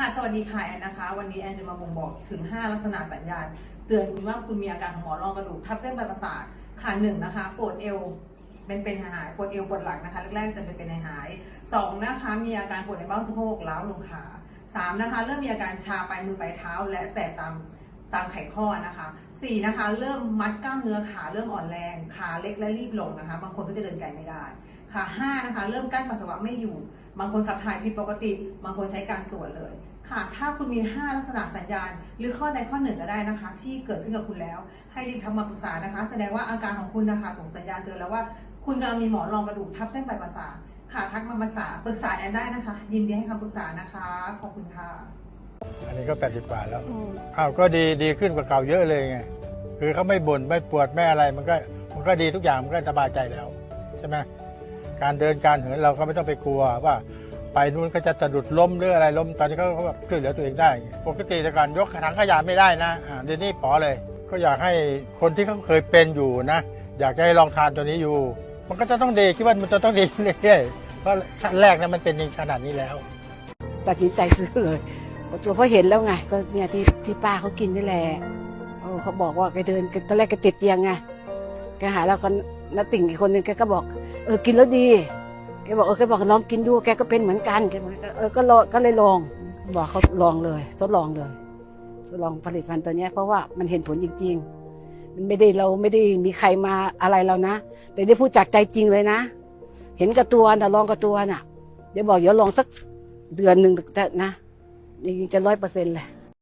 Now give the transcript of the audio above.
ค่ะสวัสดีค่ะแอนนะคะ วันนี้แอนจะมาบ่งบอกถึง 5 ลักษณะสัญญาณ เตือนคุณว่าคุณมีอาการของหมอนรองกระดูกทับเส้นประสาทค่ะหนึ่งนะคะปวดเอวเป็นเป็นหายปวดเอวปวดหลังนะคะแรกๆจะเป็นเป็นหายสองนะคะมีอาการปวดในเบ้าสะโพกล้าวลงขาสามนะคะเริ่มมีอาการชาปลายมือปลายเท้า และแสบตามตามไขข้อนะคะสี่นะคะเริ่มมัดกล้ามเนื้อขาเริ่มอ่อนแรงขาเล็กและรีบลงนะคะ บางคนก็จะเดินไกลไม่ได้ค่ะห้านะคะเริ่มกั้นปัสสาวะไม่อยู่ บางคนขับถ่ายผิดปกติ บางคนใช้การส่วนเลย ค่ะ ถ้าคุณมี 5 ลักษณะสัญญาณ หรือข้อใดข้อหนึ่งก็ได้นะคะ ที่เกิดขึ้นกับคุณแล้ว ให้รีบทักมาปรึกษานะคะ แสดงว่าอาการของคุณนะคะส่งสัญญาณเตือนแล้วว่า คุณกำลังมีหมอนรองกระดูกทับเส้นปลายประสาทค่ะทักมาปรึกษาปรึกษาแอนได้นะคะ ยินดีให้คำปรึกษานะคะขอบคุณค่ะอันนี้ก็ 80กว่าแล้วอืมอ้าวก็ดีดีขึ้นกว่าเก่าเยอะเลยไงคือเขาไม่บ่นไม่ปวดไม่อะไรมันก็มันก็ดีทุกอย่างมันก็สบายใจแล้วใช่ไหม การเดินการเหินเราก็ไม่ต้องไปกลัวว่าไปนู้นก็จะสะดุดล้มหรืออะไรล้มตอนนี้เขาก็แบบช่วยเหลือตัวเองได้ปกติแต่ก่อนยกถังขยะไม่ได้นะเดี๋ยวนี้ปอเลย ก็อยากให้คนที่เขาเคยเป็นอยู่นะ อยากให้ลองทานตัวนี้อยู่ มันก็จะต้องดีคิดว่ามันจะต้องดีเรื่อยๆเพราะขั้นแรกนะมันเป็นขนาดนี้แล้วตัดสินใจซื้อเลยตัวเพราะเห็นแล้วไงก็เนี่ยที่ที่ป้าเขากินนี่แหละเขาบอกว่าแกเดินตอนแรกแกติดเตียงไงแกหายแล้วก็ นัติ่งอีกคนนึงแกก็บอก เออกินแล้วดีแกบอกเออแกบอกลองกินดูแกก็เป็นเหมือนกันแกบอกเออก็ลองก็เลยลองบอกเขาลองเลย ทดลองเลยทดลองผลิตภัณฑ์ตัวนี้เพราะว่ามันเห็นผลจริง ๆ มันไม่ได้เราไม่ได้มีใครมาอะไรเรานะ แต่ได้พูดจากใจจริงเลยนะ เห็นกับตัวนะลองกับตัวน่ะ เดี๋ยวบอกเดี๋ยวลองสักเดือนหนึ่งจะนะจริงๆจะร้อยเปอร์เซ็นต์เลย